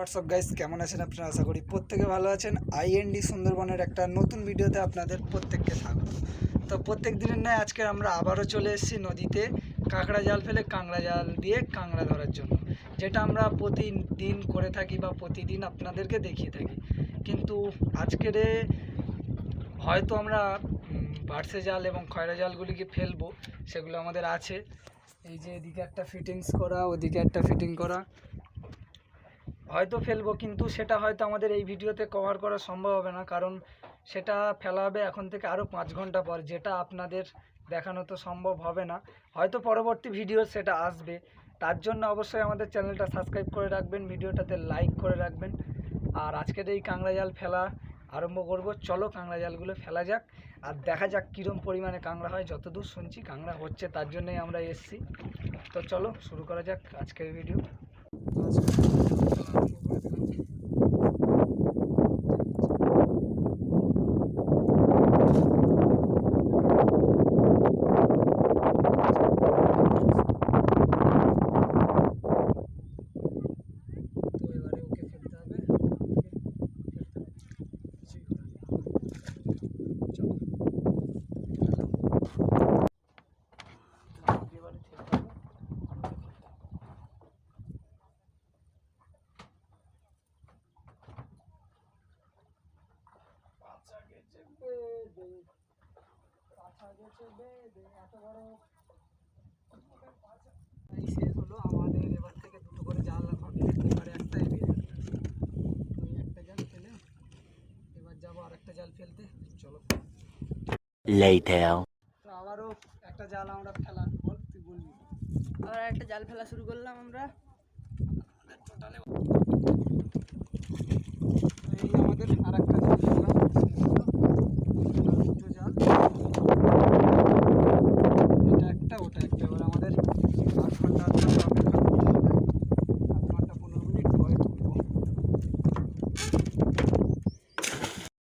WhatsApp guys কেমন আছেন আপনারা? আশা করি প্রত্যেকে ভালো আছেন। আইএনডি সুন্দরবনের একটা নতুন ভিডিওতে আপনাদের প্রত্যেককে স্বাগত। তো প্রত্যেক দিনের ন্যায় আজকে আমরা আবারও চলে এসেছি নদীতে কাঁকড়া জাল ফেলে কাঁকড়া জাল দিয়ে কাঁকড়া ধরার জন্য, যেটা আমরা প্রতিদিন করে থাকি বা প্রতিদিন আপনাদেরকে দেখিয়ে থাকি। কিন্তু আজকের হয়তো আমরা বাড়সে জাল এবং খয়রা জালগুলিকে ফেলব, সেগুলো আমাদের আছে। এই যে এদিকে একটা ফিটিংস করা, ওদিকে একটা ফিটিং করা। হয়তো ফেলব, কিন্তু সেটা হয়তো আমাদের এই ভিডিওতে কভার করা সম্ভব হবে না। কারণ সেটা ফেলা হবে এখন থেকে আরও পাঁচ ঘণ্টা পর, যেটা আপনাদের দেখানো তো সম্ভব হবে না। হয়তো পরবর্তী ভিডিও সেটা আসবে। তার জন্য অবশ্যই আমাদের চ্যানেলটা সাবস্ক্রাইব করে রাখবেন, ভিডিওটাতে লাইক করে রাখবেন। আর আজকের এই কাঁকড়া জাল ফেলা আরম্ভ করব। চলো কাঁকড়া জালগুলো ফেলা যাক, আর দেখা যাক কীরম পরিমাণে কাঁকড়া হয়। যতদূর শুনছি কাঁকড়া হচ্ছে, তার জন্যই আমরা এসেছি। তো চলো শুরু করা যাক আজকের ভিডিও তো এবারে ওকে ফেলতে হবে কিছুই করার নেই। চলো ওকে এবারে ফেলতে হবে পাছা গেছে বেদে পাছা গেছে বেদে এত বড় এই শেষ হলো আমাদের এবার থেকে দুটো করে জাল হবে এবারে একটাই ওই একটা জাল ফেলে এবার যাব আর একটা জাল ফেলতে। চলো. তো আবারও একটা জাল আমরা ফেলা বল তুই বলবি। আবার একটা জাল ফেলা শুরু করলাম আমরা। এই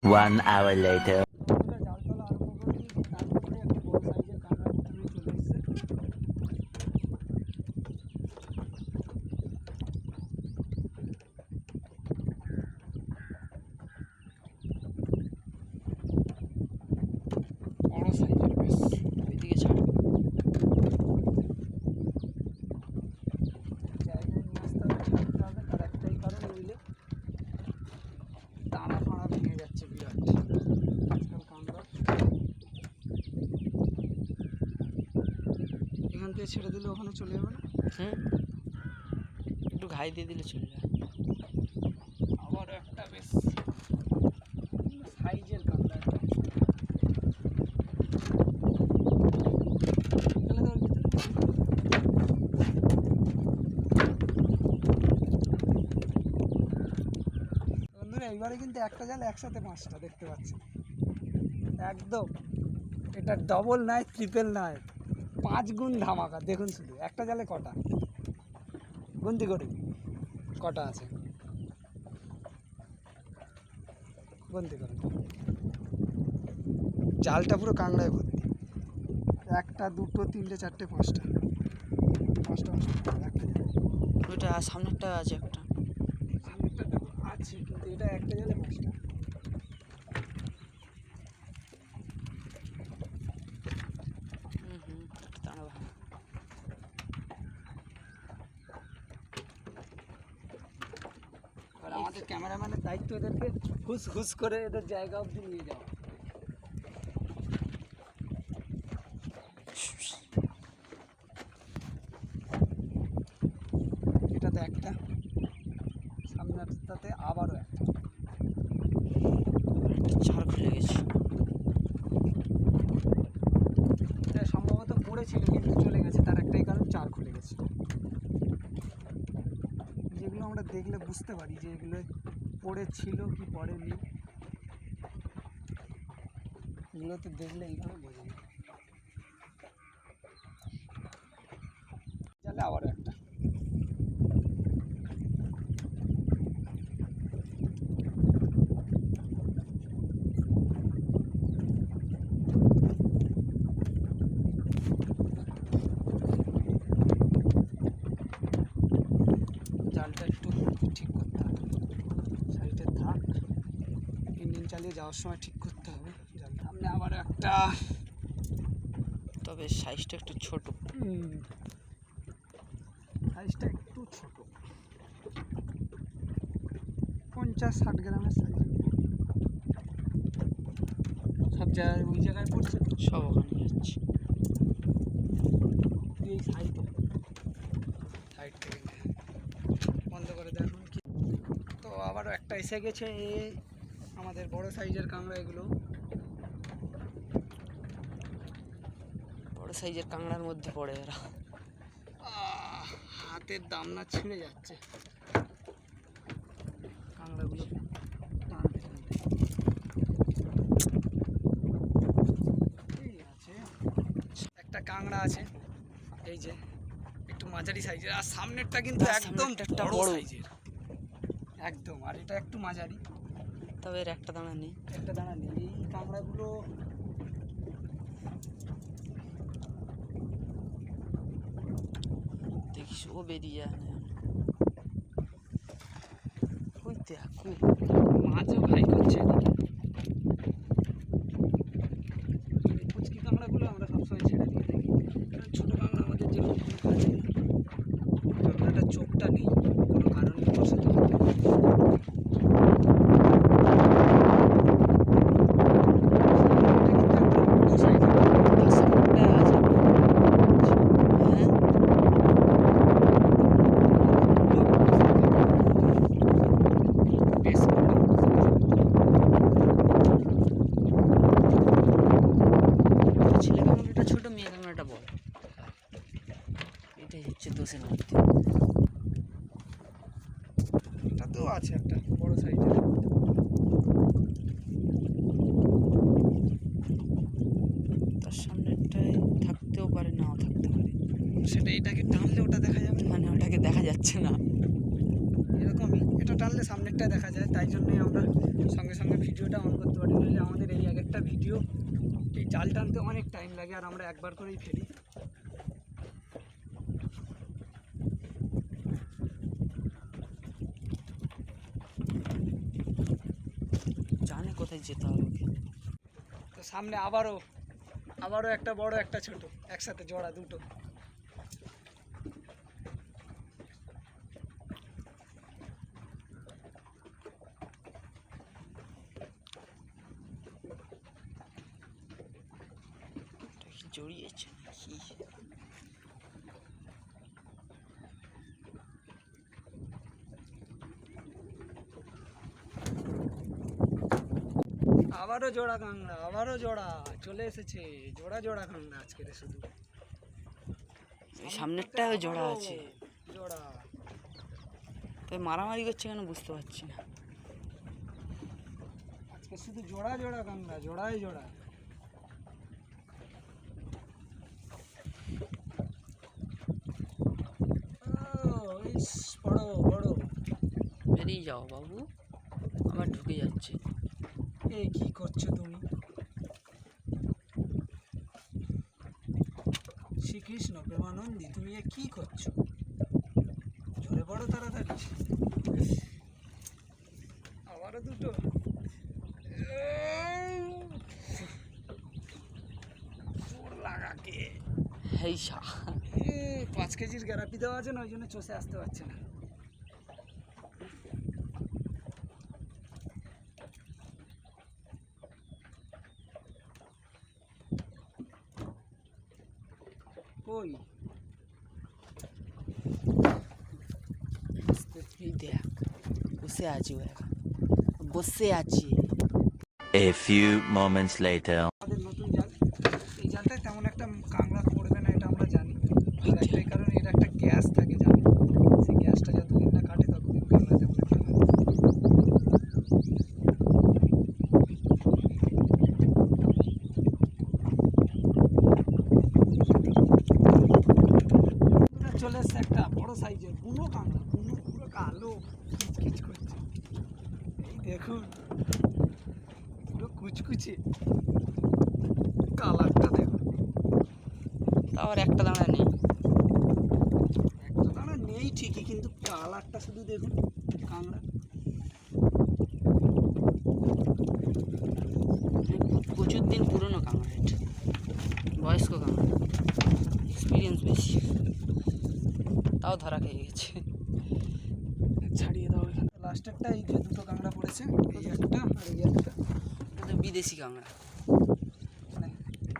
One hour later. একটু ঘাই দিয়ে দিলে চলে যায়। আবার একটা বেশ সাইজের কাঁকড়া একটা। এইবারে কিন্তু একটা জাল একসাথে পাঁচটা, দেখতে পাচ্ছেন? একদম। এটা ডবল নয় ট্রিপল নয়। পাঁচ গুণ ধামাকা দেখুন শুধু একটা জালে কটা? গুনতি করে কটা আছে? গুনতি করে। জালটা পুরো কাংড়ায় ভর্তি। একটা দুটো তিনটে চারটে পাঁচটা। পাঁচটা পাঁচটা একটা জালে। ওইটা সামনেরটা আছে একটা। সামনেরটা দেখো আছে কিন্তু এটা একটা জালে পাঁচটা হুম হুম একটু দাঁড়াও আর আমাদের ক্যামেরাম্যানের দায়িত্ব এদেরকে হুস হুস করে এদের জায়গা অবধি নিয়ে যাওয়া। এটাতে একটা, সামনেরটাতে আবারও একটা ছাড় খুলে গেছে এটা সম্ভবত পড়েছিল কিন্তু চলে গেছে তার একটাই কারণ চার খুলে গেছে যেগুলো আমরা দেখলে বুঝতে পারি যে এগুলো পড়েছিল কি পড়েনি। এগুলোতে দেখলে এইভাবে বোঝা যায়। তাহলে আবার একটা জালটা একটু ঠিক করতে হবে চালিয়ে যাওয়ার সময় ঠিক করতে হবে। সামনে আবার একটা তবে সাইজটা একটু ছোট। সাইজটা একটু ছোট। পঞ্চাশ ষাট গ্রামের সাইজ সব জায়গায় ওই জায়গায় পড়ছে? সব ওখানে যাচ্ছে। এই সাইডে সাইড থেকে বন্ধ করে দেখুন তো আবারও একটা এসে গেছে এ আমাদের বড় সাইজের কাঁকড়া এগুলো। বড় সাইজের কাঁকড়ার মধ্যে পড়ে এরা। হাতের দাম না ছিঁড়ে যাচ্ছে। কাঁকড়াগুলো একটা কাঁকড়া আছে। এই যে একটু মাঝারি সাইজের। আর সামনেরটা কিন্তু একদম বড়। সাইজের। একদম আর এটা একটু মাঝারি। তবে এর একটা দানা নেই। একটা দানা নেই। এই কাঁকড়াগুলো দেখিস ও বেরিয়ে আনে ওই দেখ মাছও ভাই করছে এদিকে এই পুচকি কাঁকড়াগুলো আমরা সবসময় ছেড়ে দিয়ে থাকি কারণ ছোটো কাঁকড়া আমাদের যেরকম কোনো কাজে নেই কাঁকড়াটার চোখটা নেই কোনো কারণে বসত তার সামনেটা আছে হ্যাঁ বেশ ছেলে কাঁকড়াটা ছোট কাঁকড়াটা বড়। এটাই হচ্ছে দোষের মধ্যে এটা তো আছে একটা বড় সাইজের। তার সামনেটায় থাকতেও পারে নাও থাকতে পারে। সেটা এটাকে টানলে ওটা দেখা যাবে? মানে ওটাকে দেখা যাচ্ছে না। এরকমই এটা টানলে সামনেরটা দেখা যায় তাই জন্যই আমরা সঙ্গে সঙ্গে ভিডিওটা অন করতে পারি। নইলে আমাদের এই এক একটা ভিডিও এই জাল টানতে অনেক টাইম লাগে আর আমরা একবার করেই ফেলি। জানে কোথায় যেতে হবে তো সামনে আবারও আবারও একটা বড় একটা ছোট একসাথে জোড়া দুটো এটা কি জড়িয়েছে নাকি? আবারও জোড়া কাঁকড়া আবারও জোড়া চলে এসেছে। জোড়া জোড়া কাঁকড়া আজকের শুধু। সামনেরটাও জোড়া আছে। জোড়া। তবে মারামারি করছে কেন বুঝতে পারছি না। আজকে শুধু জোড়া জোড়া কাঁকড়া জোড়াই জোড়া ও, ইস, বড় বড় বেরিয়ে যাও বাবু আমার ঢুকে যাচ্ছে। এ কি করছ তুমি? শ্রীকৃষ্ণ প্রেমানন্দী তুমি এ কি করছ? জোরে বড় তাড়াতাড়ি। আবারও দুটো। জোর লাগাকে হেই পাঁচ কেজির গ্যারাপি দেওয়া আছে না ওই জন্য চষে আসতে পারছে না। কই? এই দেখ বসে আছি ও এখন বসে আছি। A few moments later. কালারটা দেখো। আর একটা দাঁড়া নেই। একটা দাঁড়া নেই ঠিকই কিন্তু কালারটা শুধু দেখুন কাঁকড়া। প্রচুর দিন পুরনো কাঁকড়া এটা। বয়স্ক কাঁকড়া। এক্সপিরিয়েন্স বেশি। তাও ধরা খেয়ে গেছে। ছাড়িয়ে দাও লাস্ট একটা এই যে দুটো কাঁকড়া পড়েছে এই একটা আর এই একটা। বিদেশি কাঁকড়া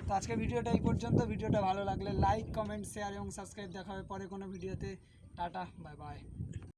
তো আজকে ভিডিওটা এই পর্যন্ত। ভিডিওটা ভালো লাগলে লাইক কমেন্ট শেয়ার এবং সাবস্ক্রাইব দেখা হবে পরে কোনো ভিডিওতে। Tata bye bye